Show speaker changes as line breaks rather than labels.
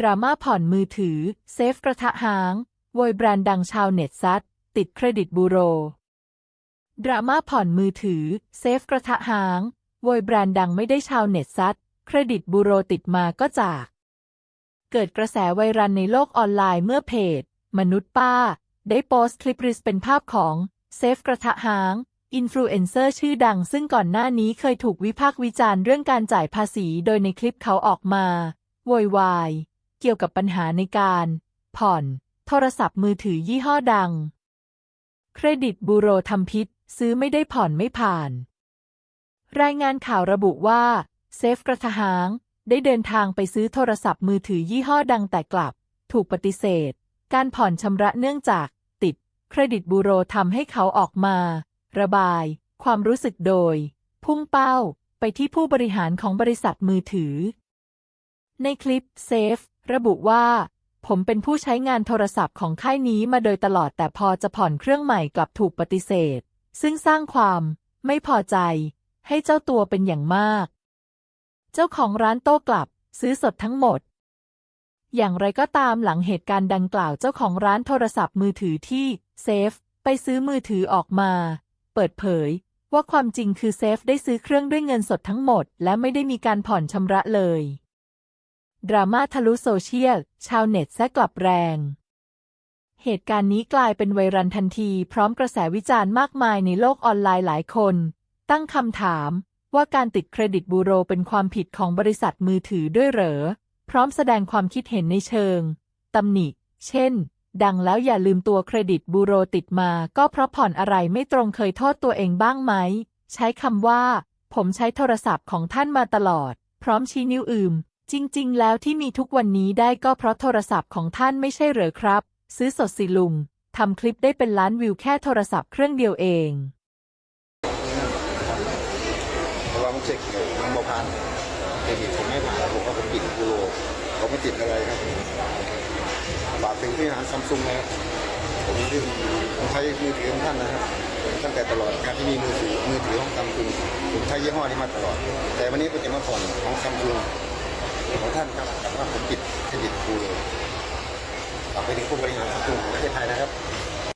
ดราม่าผ่อนมือถือ เซฟกระทะหางโวยแบรนด์ดังชาวเน็ตซัด ติดเครดิตบูโร ดราม่าผ่อนมือถือ เซฟกระทะหางโวยแบรนด์ดังไม่ได้ชาวเน็ตซัด เครดิตบูโรติดมาก็จาก เกิดกระแสไวรัลในโลกออนไลน์เมื่อเพจ มนุษย์ป้า ได้โพสต์คลิปริสเป็นภาพของ เซฟกระทะหางอินฟลูเอนเซอร์ชื่อดังซึ่งก่อนหน้านี้เคยถูกวิพากษ์วิจารณ์เรื่องการจ่ายภาษี โดยในคลิปเขาออกมาโวยวาย เกี่ยวกับปัญหาในการ ผ่อน โทรศัพท์มือถือยี่ห้อดัง เครดิตบูโรทำพิษ ซื้อไม่ได้ผ่อนไม่ผ่าน รายงานข่าวระบุว่า เซฟกระทหาง ได้เดินทางไปซื้อโทรศัพท์มือถือยี่ห้อดังแต่กลับ ถูกปฏิเสธ การผ่อนชำระเนื่องจาก ติด เครดิตบูโรทำให้เขาออกมา ระบาย ความรู้สึกโดย พุ่งเป้าไปที่ผู้บริหารของบริษัทมือถือ ในคลิปเซฟ ระบุว่า ผมเป็นผู้ใช้งานโทรศัพท์ของค่ายนี้มาโดยตลอดแต่พอจะผ่อนเครื่องใหม่กลับถูกปฏิเสธ ซึ่งสร้างความไม่พอใจ ให้เจ้าตัวเป็นอย่างมาก เจ้าของร้านโต้กลับ ซื้อสดทั้งหมด อย่างไรก็ตามหลังเหตุการณ์ดังกล่าวเจ้าของร้านโทรศัพท์มือถือที่เซฟไปซื้อมือถือออกมา เปิดเผยว่าความจริงคือเซฟได้ซื้อเครื่องด้วยเงินสดทั้งหมด และไม่ได้มีการผ่อนชำระเลย ดราม่าทะลุโซเชียล ชาวเน็ตแซะกลับแรง เหตุการณ์นี้กลายเป็นไวรัลทันที พร้อมกระแสวิจารณ์มากมายในโลกออนไลน์หลายคน ตั้งคำถามว่าการติดเครดิตบูโรเป็นความผิดของบริษัทมือถือด้วยเหรอ พร้อมแสดงความคิดเห็นในเชิงตำหนิ เช่น ดังแล้วอย่าลืมตัวเครดิตบูโรติดมาก็เพราะผ่อนอะไรไม่ตรงเคยโทษตัวเองบ้างไหม ใช้คำว่า ผมใช้โทรศัพท์ของท่านมาตลอด พร้อมชี้นิ้วอืม จริง ๆ แล้วที่มีทุกวันนี้ได้ก็เพราะโทรศัพท์ของท่านไม่ใช่เหรอครับ ซื้อสดสิลุงทำคลิปได้เป็นล้านวิวแค่โทรศัพท์เครื่องเดียวเอง
เพราะว่าผมเช็คมันบ่ผ่านเครดิตผมไม่ผ่านผมก็ผมปิดกูโรเขาไม่ติดอะไรครับฝากถึงผู้บริหารซัมซุงนะครับผมที่ผมใช้มือถือของท่านนะครับตั้งแต่ตลอดการที่มีมือถือมือถือของซัมซุงผมใช้ยี่ห้อนี้มาตลอด แต่วันนี้ผมจะมาผ่อนของซัมซุง ของท่านครับแต่ว่าผมติดเครดิตกูเลยต่อไปถึงผู้บริหารซัมซุงของประเทศไทยนะครับ